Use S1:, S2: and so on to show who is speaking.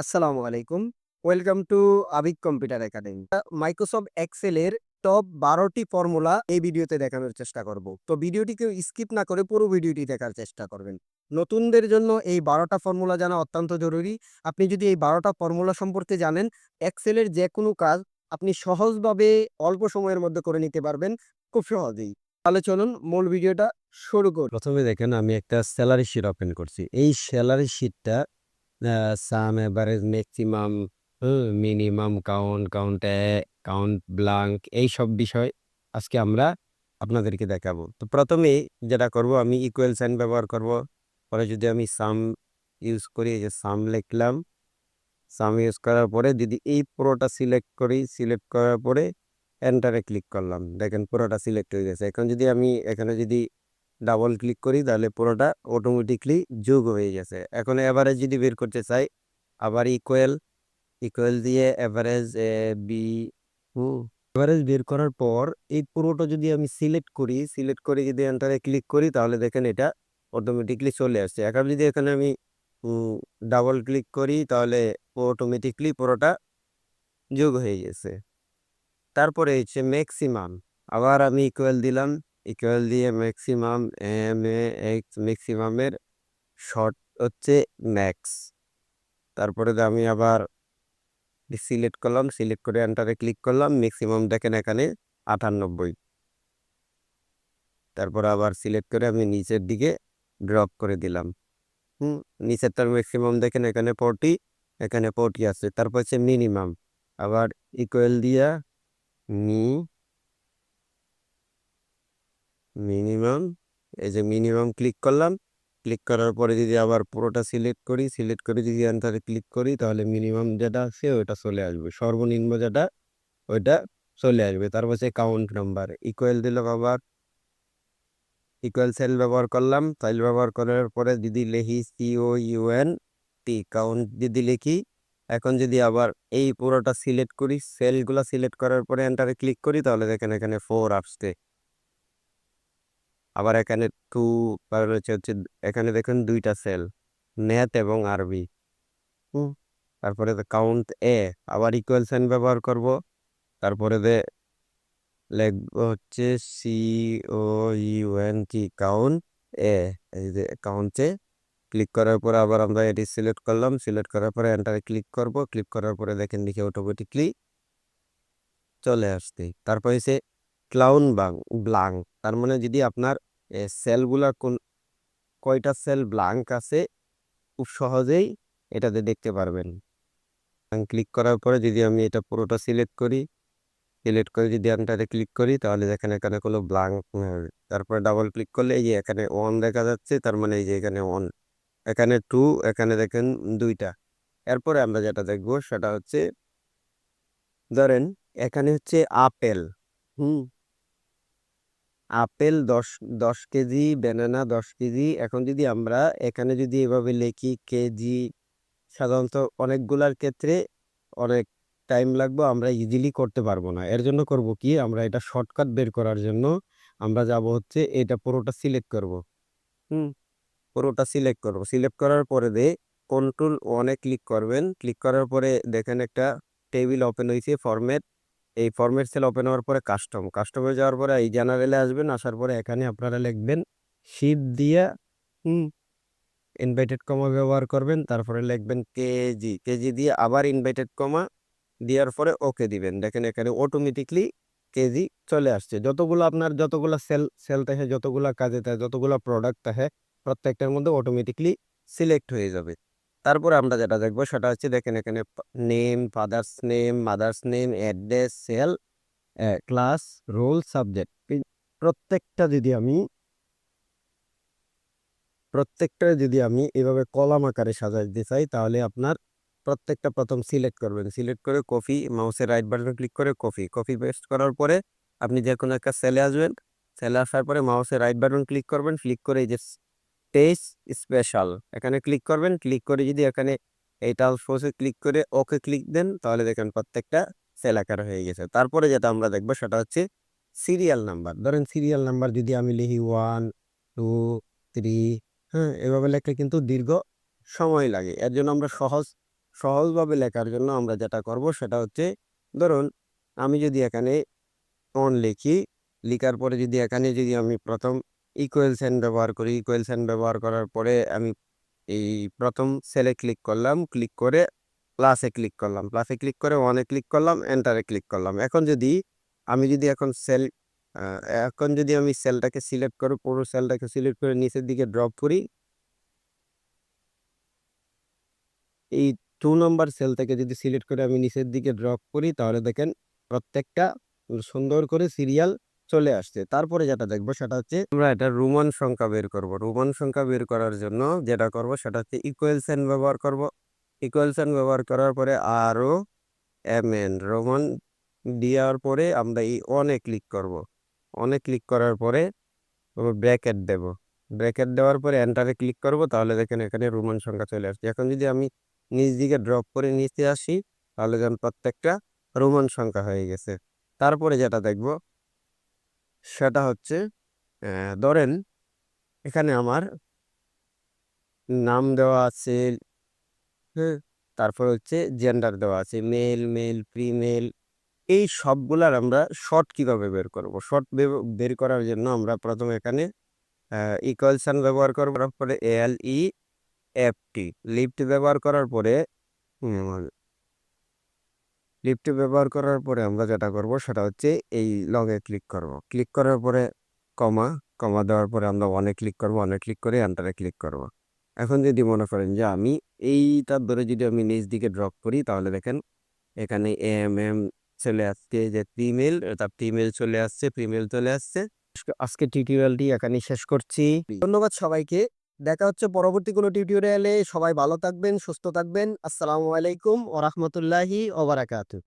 S1: আসসালামু আলাইকুম। Welcome to Abik computer academy. Microsoft এক্সেলের top বারোটি ফর্মুলা এই ভিডিওতে দেখানোর চেষ্টা করব। তো ভিডিওটিকে স্কিপ না করে পুরো ভিডিওটি দেখার চেষ্টা করবেন। নতুনদের জন্য এই বারোটা ফর্মুলা জানা অত্যন্ত জরুরি। আপনি যদি এই বারোটা ফর্মুলা সম্পর্কে জানেন, এক্সেলের যে কোনো কাজ আপনি সহজভাবে অল্প সময়ের মধ্যে করে নিতে পারবেন, খুব সহজেই। তাহলে চলুন মূল ভিডিওটা শুরু করি।
S2: প্রথমে দেখেন, আমি একটা স্যালারি শিট ওপেন করছি। এই salary শিটটা sum average maximum minimum count count count blank এই সব বিষয় আজকে আমরা আপনাদেরকে দেখাবো। তো প্রথমে যেটা করব, আমি ইকুয়াল সাইন ব্যবহার করব। পরে যদি আমি সাম ইউজ করি, এই যে সাম লিখলাম সাম ইউজ করার পরে যদি এই পুরোটা সিলেক্ট করি সিলেক্ট করার পরে এন্টারে ক্লিক করলাম। দেখেন পুরোটা সিলেক্ট হয়ে গেছে। এখন যদি আমি, এখানে যদি ডাবল ক্লিক করি, তাহলে পুরোটা অটোমেটিকলি যোগ হয়ে গেছে। এখন এভারেজ যদি বের করতে চাই, আবার ইকুয়াল ইকুয়াল দিয়ে এভারেজ বি এভারেজ বের করার পর এই পুরোটা যদি আমি সিলেক্ট করি সিলেক্ট করে যদি এন্টারে ক্লিক করি, তাহলে দেখেন এটা অটোমেটিকলি চলে আসছে। এখন যদি এখানে আমি ডাবল ক্লিক করি, তাহলে অটোমেটিকলি পুরোটা যোগ হয়ে গেছে। তারপরে হচ্ছে ম্যাক্সিমাম আবার আমি ইকুয়াল দিলাম ইকুয়াল দিয়ে ম্যাক্সিমাম এম এ এক্স ম্যাক্সিমামের শর্ট হচ্ছে ম্যাক্স তারপরে আমি আবার সিলেক্ট করলাম সিলেক্ট করে এন্টারে ক্লিক করলাম ম্যাক্সিমাম দেখেন এখানে আটানব্বই। তারপর আবার সিলেক্ট করে আমি নিচের দিকে ড্রপ করে দিলাম। হুম, নিচেরটার ম্যাক্সিমাম দেখেন এখানে ফোরটি এখানে ফোরটি আছে। তারপর হচ্ছে মিনিমাম আবার ইকুয়াল দিয়া মি মিনিমাম, এই যে মিনিমাম ক্লিক করলাম, ক্লিক করার পরে যদি আবার পুরোটা সিলেক্ট করি, সিলেক্ট করে যদি অ্যান্সারে ক্লিক করি, তাহলে মিনিমাম যেটা আছে ওইটা চলে আসবে। সর্বনিম্ন যেটা, ওইটা চলে আসবে। তারপর হচ্ছে কাউন্ট নাম্বার ইকুয়াল দিলাম আবার ইকুয়াল সেল ব্যবহার করলাম। ফাইল ব্যবহার করার পরে যদি লিখি সিও ইউএন টি কাউন্ট যদি লিখি, এখন যদি আবার এই পুরোটা সিলেক্ট করি সেলগুলো সিলেক্ট করার পরে এন্টারে ক্লিক করি, তাহলে দেখেন এখানে ফোর আসছে। আবার এখানে টু হচ্ছে হচ্ছে এখানে দেখুন দুইটা সেল নেট এবং আরবি তারপরে কাউন্ট এ আবার ইকুয়াল সাইন ব্যবহার করব। তারপরে দে লিখব হচ্ছে C O U N T count এ এই যে কাউন্টে ক্লিক করার পরে আবার আমরা এটি সিলেক্ট করলাম। সিলেক্ট করার পরে এন্টারে ক্লিক করব। ক্লিক করার পরে দেখেন দেখে অটোমেটিকলি চলে আসছে। তারপর হচ্ছে ক্লাউন বাং ব্লাঙ্ক তার মানে যদি আপনার সেলগুলা কোন, কয়টা সেল ব্লাঙ্ক আছে, খুব সহজেই এটাতে দেখতে পারবেন। ক্লিক করার পরে যদি আমি এটা পুরোটা সিলেক্ট করি সিলেক্ট করে যদি আনটাতে ক্লিক করি, তাহলে দেখেন এখানে কোনো ব্লাঙ্ক তারপরে ডাবল ক্লিক করলে এই যে এখানে ওয়ান দেখা যাচ্ছে, তার মানে এই যে এখানে ওয়ান এখানে টু এখানে দেখেন দুইটা। এরপরে আমরা যেটা দেখব, সেটা হচ্ছে, ধরেন এখানে হচ্ছে আপেল, হুম? আপেল দশ দশ কেজি, ব্যানানা দশ কেজি। এখন যদি আমরা এখানে যদি এভাবে লিখি কেজি, সাধারণত অনেকগুলার ক্ষেত্রে অনেক টাইম লাগবে, আমরা ইজিলি করতে পারব না। এর জন্য করব কি? আমরা এটা শর্টকাট বের করার জন্য আমরা যাব হচ্ছে এটা পুরোটা সিলেক্ট করব। হুম, পুরোটা সিলেক্ট করব। সিলেক্ট করার পরে দে কন্ট্রোল ওয়ানে ক্লিক করবেন। ক্লিক করার পরে দেখেন একটা টেবিল ওপেন হয়েছে ফরম্যাট এই ফর্মের সেল ওপেন হওয়ার পরে কাস্টম কাস্টমে যাওয়ার পরে এই জেনারেলে আসবেন, আসার পরে এখানে আপনারা লিখবেন শিপ দিয়ে, হুম ইনভাইটেড কমা ব্যবহার করবেন, তারপরে লিখবেন কেজি কেজি দিয়ে আবার ইনভাইটেড কমা দেওয়ার পরে ওকে দিবেন। দেখেন এখানে অটোমেটিকলি কেজি চলে আসছে। যতগুলো আপনার যতগুলো সেল সেল থাকে যতগুলো কাজে থাকে, যতগুলো প্রোডাক্ট থাকে, প্রত্যেকটার মধ্যে অটোমেটিকলি সিলেক্ট হয়ে যাবে। তারপরে আমরা যেটা দেখব সেটা হচ্ছে দেখেন এখানে name father's name mother's name address cell class roll subject প্রত্যেকটা যদি আমি, প্রত্যেকটা যদি আমি এভাবে কলাম আকারে সাজাই দিতে চাই, তাহলে আপনার প্রত্যেকটা প্রথম সিলেক্ট করবেন। সিলেক্ট করে কপি মাউসের রাইট বাটন ক্লিক করে কপি কপি পেস্ট করার পরে আপনি যে কোনো একটা সেলে আসবেন। সেলে আসার পরে মাউসের রাইট বাটন ক্লিক করবেন। ক্লিক করে এই যে টেস্ট স্পেশাল এখানে ক্লিক করবেন ক্লিক করে যদি এখানে এইটা ফোর্সে ক্লিক করে ওকে ক্লিক দেন, তাহলে দেখেন প্রত্যেকটা সেল আকার হয়ে গেছে। তারপরে যেটা আমরা দেখব সেটা হচ্ছে সিরিয়াল নাম্বার ধরেন সিরিয়াল নাম্বার যদি আমি লিখি ওয়ান টু থ্রি হ্যাঁ এভাবে লেখলে কিন্তু দীর্ঘ সময় লাগে। এর জন্য আমরা সহজ, সহজভাবে লেখার জন্য আমরা যেটা করব সেটা হচ্ছে, ধরুন আমি যদি এখানে অন লিখি, লিখার পরে যদি এখানে যদি আমি প্রথম ইকুয়াল সাইন ব্যবহার করি। ইকুয়াল সাইন ব্যবহার করার পরে আমি এই প্রথম সেলে ক্লিক করলাম। ক্লিক করে প্লাসে ক্লিক করলাম। প্লাসে ক্লিক করে ওয়ানে ক্লিক করলাম এন্টারে ক্লিক করলাম। এখন যদি আমি যদি এখন সেল এখন যদি আমি সেলটাকে সিলেক্ট করে পুরো সেলটাকে সিলেক্ট করে নিচের দিকে ড্রপ করি, এই টু নম্বর সেল থেকে যদি সিলেক্ট করে আমি নিচের দিকে ড্রপ করি, তাহলে দেখেন প্রত্যেকটা সুন্দর করে সিরিয়াল চলে আসছে। তারপরে যেটা দেখব সেটা হচ্ছে আমরা এটা রোমান সংখ্যা বের করব। রোমান সংখ্যা বের করার জন্য যেটা করব সেটা হচ্ছে ইকুয়াল সাইন ব্যবহার করব। ইকুয়াল সাইন ব্যবহার করার পরে আরও এম এন রোমান দেওয়ার পরে আমরা এই অনে ক্লিক করব। অনে ক্লিক করার পরে ব্র্যাকেট দেব। ব্র্যাকেট দেওয়ার পরে এন্টারে ক্লিক করব, তাহলে দেখেন এখানে রোমান সংখ্যা চলে আসছে। এখন যদি আমি নিচ দিকে ড্রপ করে নিচে আসি, তাহলে যেন প্রত্যেকটা রোমান সংখ্যা হয়ে গেছে। তারপরে যেটা দেখব সেটা হচ্ছে ধরেন এখানে আমার নাম দেওয়া আছে হ্যাঁ তারপর হচ্ছে জেন্ডার দেওয়া আছে মেল মেল ফিমেল এই সবগুলার আমরা শর্ট কীভাবে বের করব? শর্ট বের করার জন্য আমরা প্রথমে এখানে ইকুয়াল ব্যবহার করব, তারপরে এল ই এফ টি লিফট ব্যবহার করার পরে লিফট ব্যবহার করার পরে আমরা যেটা করব সেটা হচ্ছে এই লগে ক্লিক করব। ক্লিক করার পরে কমা কমা দেওয়ার পরে আমরা অনেক ক্লিক করব অনেক ক্লিক করে এন্টারে ক্লিক করব। এখন যদি মনে করেন যে আমি এইটার ধরে যদি আমি নিজ দিকে ড্রপ করি তাহলে দেখেন এখানে এম এম চলে আসছে যে ফিমেল তার ফিমেল চলে আসছে ফিমেল চলে আসছে। আজকে টিউটোরিয়ালটি এখানে শেষ করছি।
S1: ধন্যবাদ সবাইকে। দেখা হচ্ছে পরবর্তী কোনো টিউটোরিয়ালে সবাই ভালো থাকবেন, সুস্থ থাকবেন। আসসালামু আলাইকুম ও রহমতুল্লাহি ওবারাকাতু